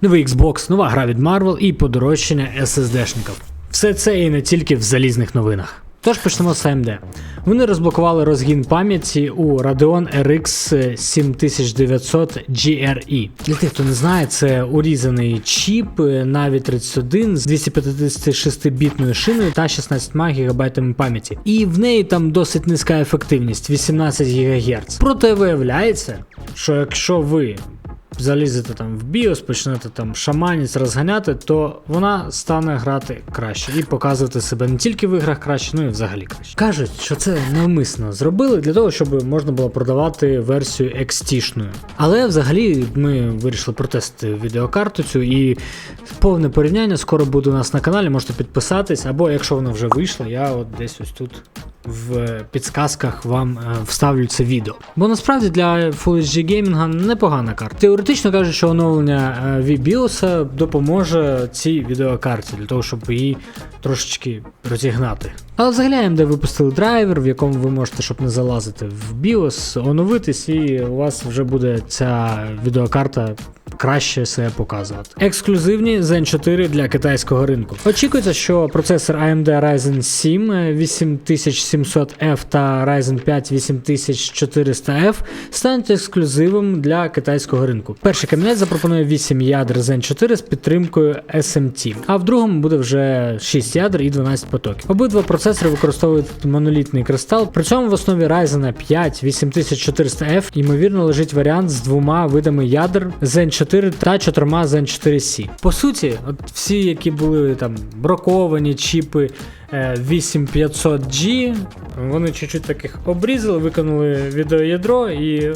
Новий Xbox, нова гра від Marvel і подорожчання SSD-шників. Все це і не тільки в залізних новинах. Тож почнемо з AMD. Вони розблокували розгін пам'яті у Radeon RX 7900 GRE. Для тих, хто не знає, це урізаний чіп Navi 31 з 256-бітною шиною та 16 ГБ пам'яті. І в неї там досить низька ефективність 18 ГГц. Проте виявляється, що якщо ви залізете там в BIOS, почнете там шаманіць розганяти, то вона стане грати краще і показувати себе не тільки в іграх краще, ну і взагалі краще. Кажуть, що це навмисно зробили для того, щоб можна було продавати версію XT-шною. Але взагалі ми вирішили протестити відеокарту цю і повне порівняння скоро буде у нас на каналі. Можете підписатись, або якщо воно вже вийшло, я от десь ось тут. В підсказках вам е, вставлю це відео. Бо насправді для Full HD геймінга непогана карта. Теоретично кажуть, що оновлення е, VBIOS допоможе цій відеокарті для того, щоб її трошечки розігнати. Але взагалі AMD випустили драйвер, в якому ви можете, щоб не залазити в BIOS, оновитись, і у вас вже буде ця відеокарта краще себе показувати. Ексклюзивні Zen 4 для китайського ринку. Очікується, що процесор AMD Ryzen 7 8700F та Ryzen 5 8400F стануть ексклюзивом для китайського ринку. Перший кабінет запропонує 8 ядер Zen 4 з підтримкою SMT, а в другому буде вже 6 ядер і 12 потоків. Обидва процесори використовують монолітний кристал. При цьому в основі Ryzen 5 8400F ймовірно лежить варіант з двома видами ядер Zen 4 та чотирма Zen 4C. По суті, от всі, які були там браковані чіпи е, 8500G, вони чуть-чуть таких обрізали, виконали відеоядро і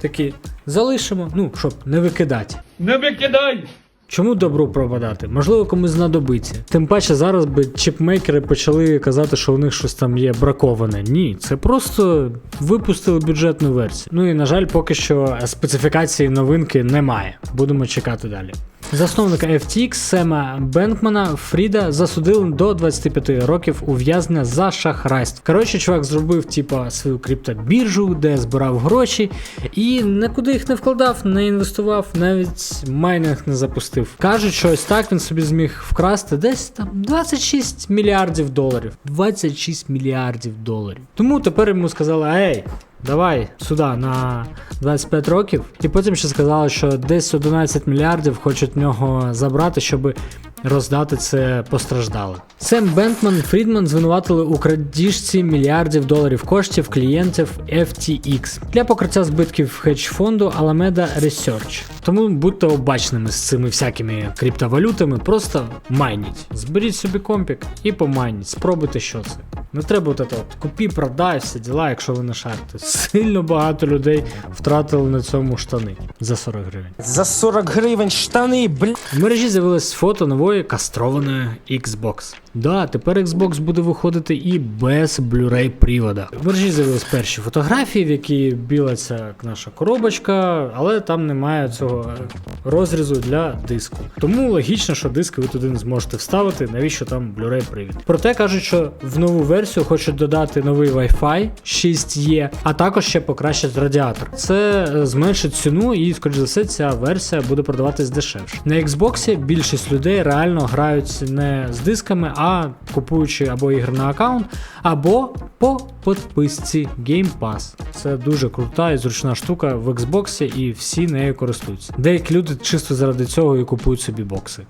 такі залишимо, ну, щоб не викидати. Не викидай! Чому добру пропадати? Можливо, комусь знадобиться. Тим паче зараз би чіпмейкери почали казати, що у них щось там є браковане. Ні, це просто випустили бюджетну версію. Ну і на жаль, поки що специфікації новинки немає. Будемо чекати далі. Засновника FTX Сема Бенкмана Фріда засудили до 25 років ув'язнення за шахрайство. Коротше, чувак зробив типа свою криптобіржу, де збирав гроші, і нікуди їх не вкладав, не інвестував, навіть майнинг не запустив. Кажуть, що ось так він собі зміг вкрасти десь там 26 мільярдів доларів. 26 мільярдів доларів. Тому тепер йому сказали: ей. Давай сюди на 25 років. І потім ще сказали, що десь 11 мільярдів хочуть в нього забрати, щоб роздати це постраждалим. Сем Бенкман і Фрідман звинуватили у крадіжці мільярдів доларів коштів клієнтів FTX для покриття збитків хедж-фонду Alameda Research. Тому будьте обачними з цими всякими криптовалютами, просто майніть. Зберіть собі компік і помайніть. Спробуйте, що це. Не треба от це купі, продай, всі діла, якщо ви не шарите. Сильно багато людей втратили на цьому штани за 40 гривень. За 40 гривень штани, бля. В мережі з'явилось фото нової кастрованої Xbox. Да, тепер Xbox буде виходити і без Blu-ray привода. Мережі з'явились перші фотографії, в які біла ця наша коробочка, але там немає цього розрізу для диску. Тому логічно, що диски ви туди не зможете вставити, навіщо там Blu-ray привід. Проте кажуть, що в нову версію хочуть додати новий Wi-Fi 6E, а також ще покращать радіатор. Це е, зменшить ціну і, скоріш за все, ця версія буде продаватись дешевше. На Xbox більшість людей реально грають не з дисками, а купуючи або ігри на аккаунт, або по підписці Game Pass. Це дуже крута і зручна штука в Xbox, і всі нею користуються. Деякі люди чисто заради цього і купують собі бокси.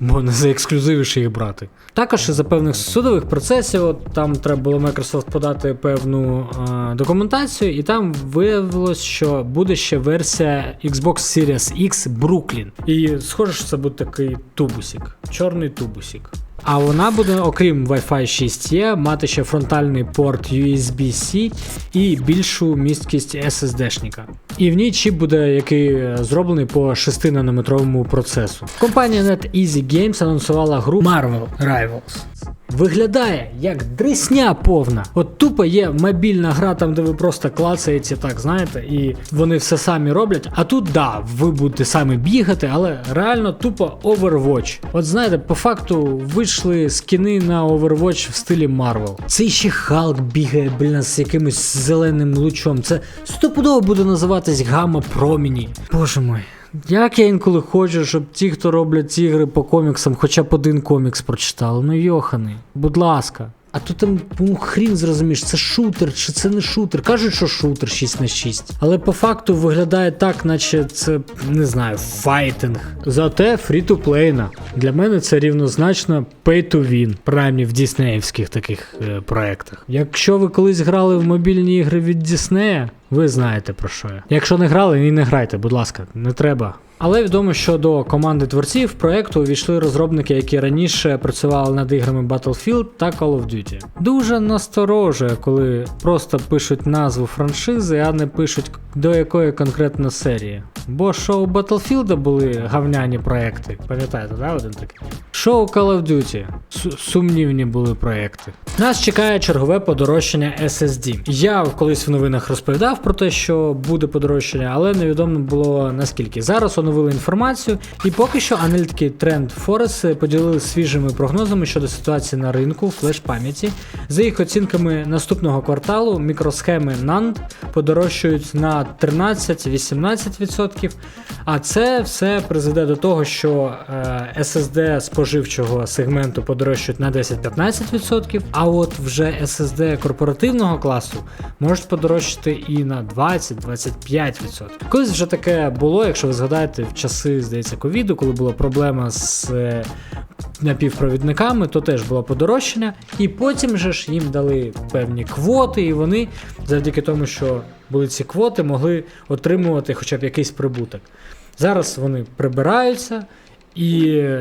Не за ексклюзивіше їх брати. Також із-за певних судових процесів, от там треба було Microsoft подати певну е, документацію, і там виявилось, що буде ще версія Xbox Series X Brooklyn. І схоже, що це буде такий тубусік, чорний тубусік. А вона буде, окрім Wi-Fi 6E, мати ще фронтальний порт USB-C і більшу місткість SSD-шника. І в ній чіп буде, який е, зроблений по 6-нанометровому процесу. Компанія NetEasy Games анонсувала гру Marvel Rivals. Виглядає як дресня повна. От тупо є мобільна гра, там де ви просто клацаєте, так знаєте, і вони все самі роблять. А тут да, ви будете самі бігати, але реально тупо Overwatch. От знаєте, по факту вийшли скіни на Overwatch в стилі Marvel. Цей ще Халк бігає, блін, з якимось зеленим лучом. Це стопудово буде називатись гамма проміні. Боже мой. Як я інколи хочу, щоб ті, хто роблять ігри по коміксам, хоча б один комікс прочитали. Ну йоханий, будь ласка. А тут там ну, хрін зрозумієш, це шутер чи це не шутер. Кажуть, що шутер 6 на 6. Але по факту виглядає так, наче це не знаю, файтинг. Зате фрі-ту-плейна. Для мене це рівнозначно pay to win, принаймні в діснеївських таких е, проектах. Якщо ви колись грали в мобільні ігри від Діснея, ви знаєте про що я. Якщо не грали, і не грайте, будь ласка, не треба. Але відомо, що до команди творців проекту увійшли розробники, які раніше працювали над іграми Battlefield та Call of Duty. Дуже насторожує, коли просто пишуть назву франшизи, а не пишуть до якої конкретно серії. Бо що у Battlefield були гавняні проекти, пам'ятаєте, да, один такий? Що у Call of Duty? Су- сумнівні були проекти. Нас чекає чергове подорожчання SSD. Я колись в новинах розповідав про те, що буде подорожчання, але невідомо було наскільки. Зараз оновили інформацію, і поки що аналітики Trend Forest поділилися свіжими прогнозами щодо ситуації на ринку флеш пам'яті. За їх оцінками наступного кварталу мікросхеми NAND подорожчають на 13-18%. А це все призведе до того, що е, SSD споживчого сегменту подорожчають на 10-15%, а от вже SSD корпоративного класу можуть подорожчати і на 20-25%. Колись вже таке було, якщо ви згадаєте, в часи, здається, ковіду, коли була проблема з е, напівпровідниками, то теж було подорожчання. І потім же ж їм дали певні квоти, і вони завдяки тому, що були ці квоти, могли отримувати хоча б якийсь прибуток. Зараз вони прибираються. І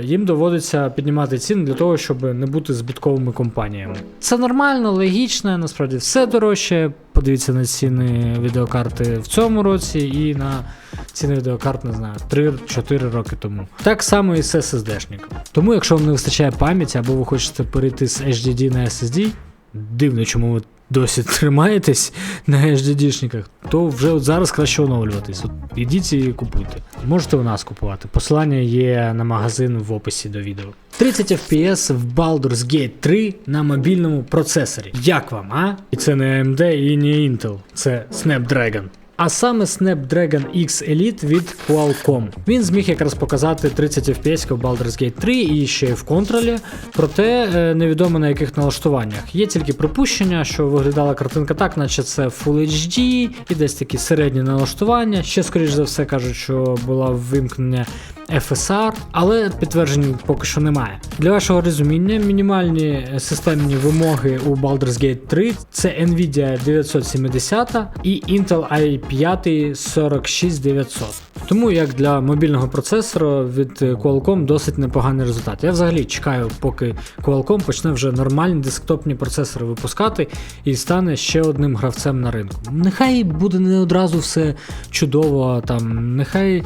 їм доводиться піднімати ціни для того, щоб не бути збитковими компаніями. Це нормально, логічно, насправді все дорожче. Подивіться на ціни відеокарти в цьому році і на ціни відеокарт, не знаю, 3-4 роки тому. Так само і з SSD-шником. Тому, якщо вам не вистачає пам'яті або ви хочете перейти з HDD на SSD, дивно, чому ви досі тримаєтесь на HDD-шниках, то вже от зараз краще оновлюватись. От ідіть і купуйте. Можете у нас купувати. Посилання є на магазин в описі до відео. 30 FPS в Baldur's Gate 3 на мобільному процесорі. Як вам, а? І це не AMD і не Intel, це Snapdragon. А саме Snapdragon X Elite від Qualcomm. Він зміг якраз показати 30 FPS в Baldur's Gate 3 і ще й в контролі, проте е, невідомо на яких налаштуваннях. Є тільки припущення, що виглядала картинка так, наче це Full HD і десь такі середні налаштування. Ще скоріш за все кажуть, що була вимкнення FSR, але підтверджень поки що немає. Для вашого розуміння, мінімальні системні вимоги у Baldur's Gate 3 це Nvidia 970 і Intel i5 46900. Тому як для мобільного процесора від Qualcomm досить непоганий результат. Я взагалі чекаю, поки Qualcomm почне вже нормальні десктопні процесори випускати і стане ще одним гравцем на ринку. Нехай буде не одразу все чудово, там нехай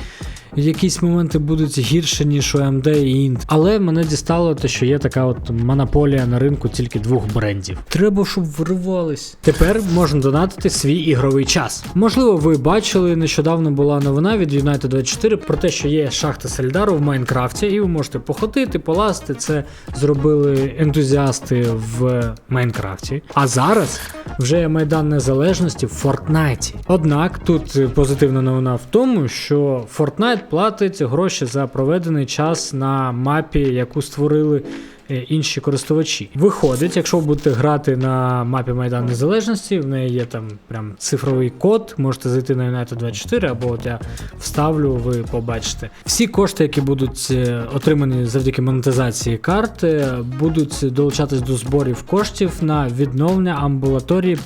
якісь моменти будуть гірше, ніж у AMD і Int. Але мене дістало те, що є така от монополія на ринку тільки двох брендів. Треба, щоб виривались. Тепер можна донатити свій ігровий час. Можливо, ви бачили, нещодавно була новина від United 24 про те, що є шахта Сельдару в Майнкрафті, і ви можете походити, полазити. Це зробили ентузіасти в Майнкрафті. А зараз вже є Майдан Незалежності в Фортнайті. Однак тут позитивна новина в тому, що Fortnite платить гроші за проведений час на мапі, яку створили інші користувачі. Виходить, якщо ви будете грати на мапі Майдан Незалежності, в неї є там прям цифровий код, можете зайти на United 24, або от я вставлю, ви побачите. Всі кошти, які будуть е, отримані завдяки монетизації карти, будуть долучатись до зборів коштів на відновлення амбулаторії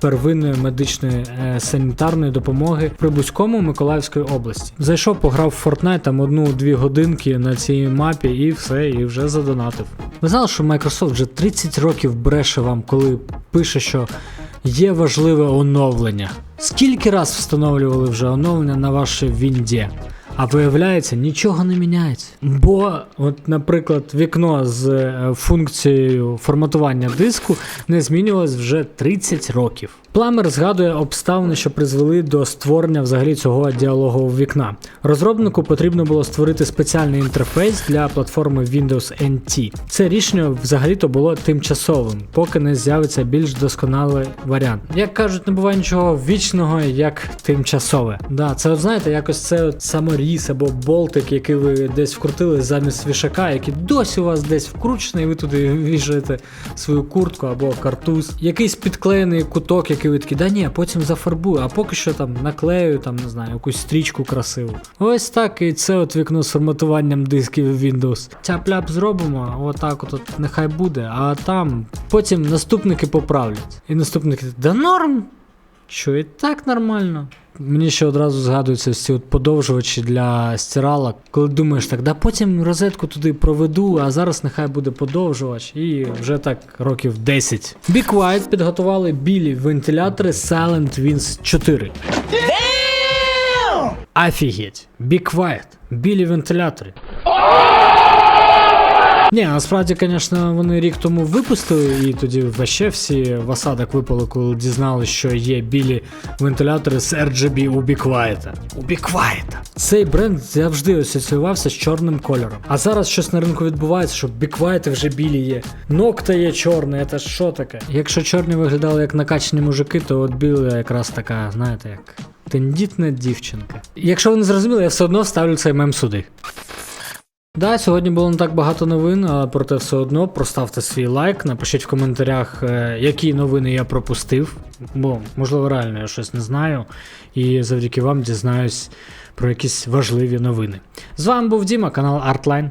первинної медичної е, санітарної допомоги при Бузькому Миколаївської області. Зайшов, пограв в Fortnite там одну-дві годинки на цій мапі і все, і вже задонатив. Ви знали, що Microsoft вже 30 років бреше вам, коли пише, що є важливе оновлення. Скільки раз встановлювали вже оновлення на вашій Вінді? А виявляється, нічого не міняється. Бо, от, наприклад, вікно з е, функцією форматування диску не змінювалось вже 30 років. Пламер згадує обставини, що призвели до створення взагалі цього діалогового вікна. Розробнику потрібно було створити спеціальний інтерфейс для платформи Windows NT. Це рішення взагалі-то було тимчасовим, поки не з'явиться більш досконалий варіант. Як кажуть, не буває нічого вічного, як тимчасове. Да, це от знаєте, якось це от саморіз або болтик, який ви десь вкрутили замість вішака, який досі у вас десь вкручений, і ви туди вішаєте свою куртку або картуз. Якийсь підклеєний куток, який такі, да ні, потім зафарбую, а поки що там наклею, там не знаю, якусь стрічку красиву. Ось так і це от вікно з форматуванням дисків Windows. Ця пляп зробимо, отак от, от нехай буде, а там потім наступники поправлять. І наступники, да норм. Що і так нормально. Мені ще одразу згадуються ці от подовжувачі для стиралок, коли думаєш так, да потім розетку туди проведу, а зараз нехай буде подовжувач, і вже так років 10. Be Quiet підготували білі вентилятори Silent Wins 4. Офігеть! Be Quiet. Білі вентилятори. Ні, насправді, звісно, вони рік тому випустили, і тоді вообще всі в осадок випали, коли дізналися, що є білі вентилятори з RGB у Quiet. У Quiet. Цей бренд завжди асоціювався з чорним кольором. А зараз щось на ринку відбувається, що Quiet вже білі є. Нокта є чорний, це що таке? Якщо чорні виглядали як накачані мужики, то от біла якраз така, знаєте, як тендітна дівчинка. Якщо ви не зрозуміли, я все одно ставлю цей мем сюди. Да, сьогодні було не так багато новин, але проте все одно проставте свій лайк, напишіть в коментарях, е, які новини я пропустив, бо можливо реально я щось не знаю, і завдяки вам дізнаюсь про якісь важливі новини. З вами був Діма, канал Artline.